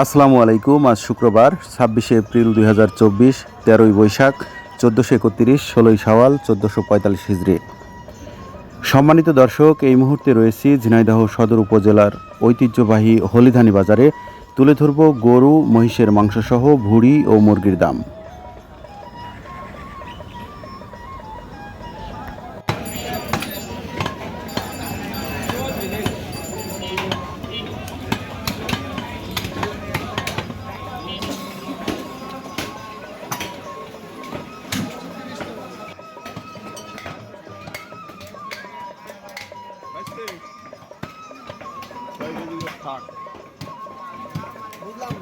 আসসালামু আলাইকুম, আজ শুক্রবার, ছাব্বিশে এপ্রিল দুই হাজার চব্বিশ, তেরোই বৈশাখ, চোদ্দোশো একত্রিশ, ষোলোই সাওয়াল চোদ্দোশো পঁয়তাল্লিশ হিজড়ি। সম্মানিত দর্শক, এই মুহূর্তে রয়েছি ঝিনাইদহ সদর উপজেলার ঐতিহ্যবাহী হলিধানি বাজারে। তুলে ধরব গরু, মহিষের মাংসসহ ভুড়ি ও মুরগির দাম। থাক। বুঝলাম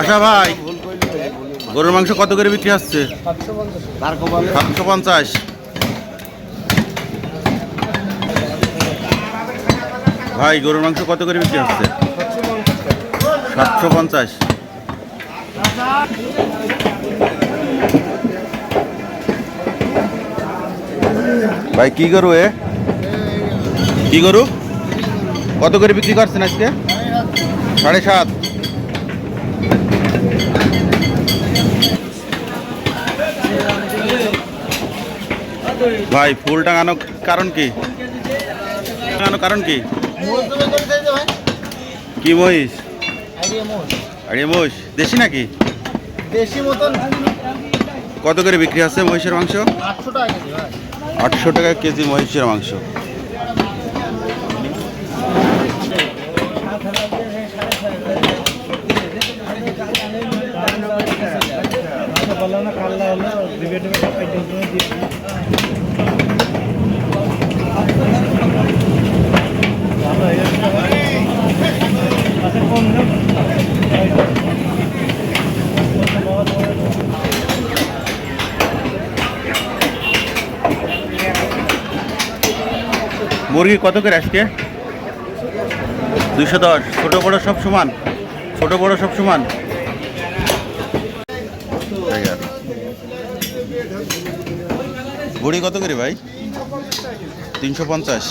আশা ভাই, গরুর মাংস কত করে বিক্রি হচ্ছে? সাতশো পঞ্চাশ। ভাই, গরুর মাংস কত করে বিক্রি হচ্ছে? সাতশো পঞ্চাশ। ভাই, কি এ? কি গরু? কত করে বিক্রি করছেন আজকে? সাড়ে সাত। ভাই, ফুল টাঙানো কারণ কি? টাঙানো কারণ কি? কি মহিষ? আরে মহিষ। দেশি নাকি? দেশি মতন কত করে বিক্রি আছে মহিষের মাংস? আটশো টাকা কেজি মহিষের মাংস। বললাম না কাল্লা হলো ডিবে মুরগি কত করে আজকে? দুশো দশ, ছোটো বড়ো সব সমান, ছোটো বড়ো সব সমান। বুড়ি কত করে ভাই? তিনশো পঞ্চাশ।